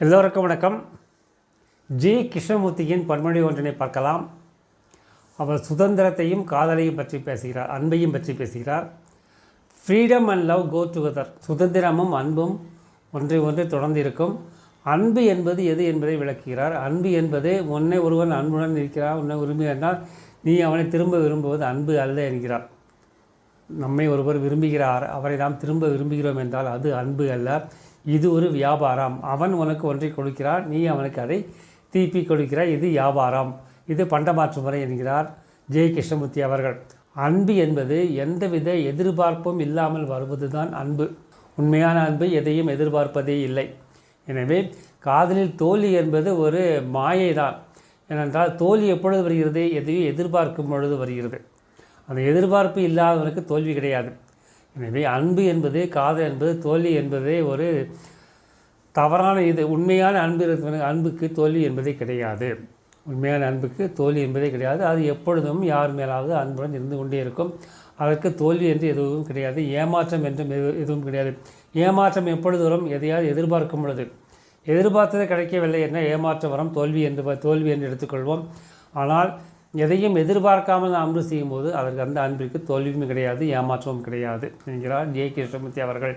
எல்லோருக்கும் வணக்கம். ஜி. கிருஷ்ணமூர்த்தியின் பன்மொழி ஒன்றினை பார்க்கலாம். அவர் சுதந்திரத்தையும் காதலையும் பற்றி பேசுகிறார் அன்பையும் பற்றி பேசுகிறார். Freedom and love go together சுதந்திரமும் அன்பும் ஒன்றை ஒன்று தொடர்ந்து இருக்கும் அன்பு என்பது எது என்பதை விளக்குகிறார். அன்பு என்பது உன்னை ஒருவன் அன்புடன் இருக்கிறார் உன்னை விரும்புகிறார் நீ அவனை திரும்ப விரும்புவது அன்பு அல்ல என்கிறார். நம்மை ஒருவர் விரும்புகிறார் அவரை நாம் திரும்ப விரும்புகிறோம் என்றால் அது அன்பு அல்ல. இது ஒரு வியாபாரம். அவன் உனக்கு ஒன்றை கொடுக்கிறார் நீ அவனுக்கு அதை திருப்பி கொடுக்கிறாய். இது வியாபாரம். இது பண்டமாற்று முறை என்கிறார் ஜெய கிருஷ்ணமூர்த்தி அவர்கள். அன்பு என்பது எந்தவித எதிர்பார்ப்பும் இல்லாமல் வருவதுதான் அன்பு. உண்மையான அன்பு எதையும் எதிர்பார்ப்பதே இல்லை. எனவே காதலில் தோல்வி என்பது ஒரு மாயை தான் ஏனென்றால் தோல்வி எப்பொழுது வருகிறது? எதையும் எதிர்பார்க்கும் பொழுது வருகிறது. அந்த எதிர்பார்ப்பு இல்லாதவனுக்கு தோல்வி கிடையாது. எனவே அன்பு என்பது காதல் என்பது தோல்வி என்பதே ஒரு தவறான இது. உண்மையான அன்பு இருக்கிறவனுக்கு அன்புக்கு தோல்வி என்பதே கிடையாது. உண்மையான அன்புக்கு தோல்வி என்பதே கிடையாது. அது எப்பொழுதும் யார் மேலாவது அன்புடன் இருந்து கொண்டே இருக்கும். அதற்கு தோல்வி என்று எதுவும் கிடையாது. ஏமாற்றம் என்றும் எது எதுவும் கிடையாது. ஏமாற்றம் எப்பொழுது வரும்? எதையாவது எதிர்பார்க்கும் பொழுது. எதிர்பார்த்தது கிடைக்கவில்லை என்ன ஏமாற்றம் வரும். தோல்வி என்று தோல்வி என்று எடுத்துக்கொள்வோம். ஆனால் எதையும் எதிர்பார்க்காமல் நாம் அன்பு செய்யும்போது அதற்கு அந்த அன்பிற்கு தோல்வியும் கிடையாது ஏமாற்றமும் கிடையாது என்கிறார் ஜே கிருஷ்ணமூர்த்தி அவர்கள்.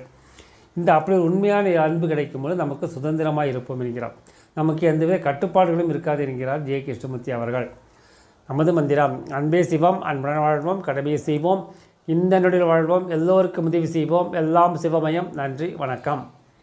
இந்த அப்படி உண்மையான அன்பு கிடைக்கும்போது நமக்கு சுதந்திரமாக இருப்போம் என்கிறார். நமக்கு எந்தவித கட்டுப்பாடுகளும் இருக்காது என்கிறார் ஜே கிருஷ்ணமூர்த்தி அவர்கள். நமது மந்திரம் அன்பே சிவம் அன்புடன் வாழ்வோம் கடமையை செய்வோம் இந்த நொடியில் வாழ்வோம் எல்லோருக்கும் உதவி செய்வோம் எல்லாம் சிவமயம். நன்றி வணக்கம்.